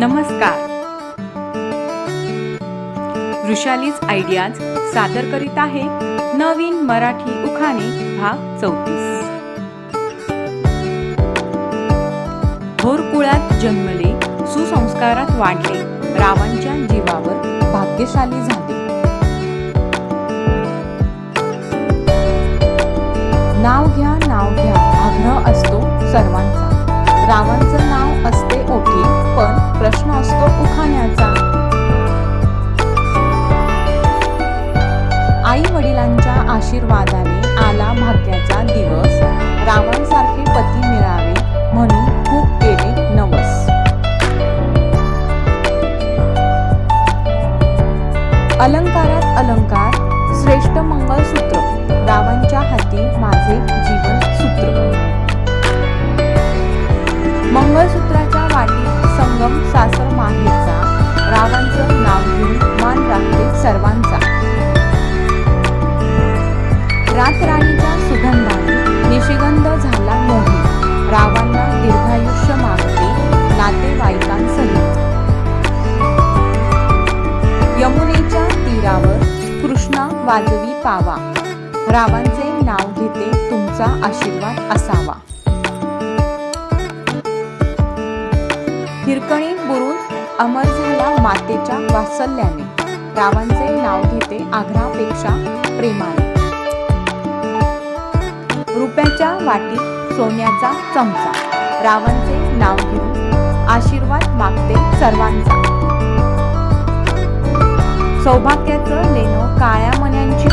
नमस्कार. वृषालीज आयडियाज सादर करीत आहे नवीन मराठी उखाणे भाग चौतीस. थोर कुळात जन्मले सुसंस्कारात वाढले रावांच्या जीवावर भाग्यशाली झाले. नाव घ्या नाव घ्या आग्रह असतो सर्वांचा. रावांचं नाव असते आशीर्वादाने आला भाग्याचा दिवस. रावणसारखे पती मिळावे म्हणून खूप केले नवस. अलंकारात अलंकार श्रेष्ठ मंगळसूत्र. रावांच्या हाती माझे रातराणीच्या सुगंधाने निशिगंध झाला मोही. रावांना दीर्घायुष्य मागते नातेवाईकांसहित. यमुनेच्या तीरावर कृष्णा वाजवी पावा. रावांचे नाव घेते तुमचा आशीर्वाद असावा. हिरकणी बुरुज अमर झाला मातेच्या वात्सल्याने. रावांचे नाव घेते आग्रापेक्षा प्रेमाने. रुपयाच्या वाटीत सोन्याचा चमचा. रावणचे नाव घेऊन आशीर्वाद मागते सर्वांचा. सौभाग्याचं लेणं काळ्या मन्यांची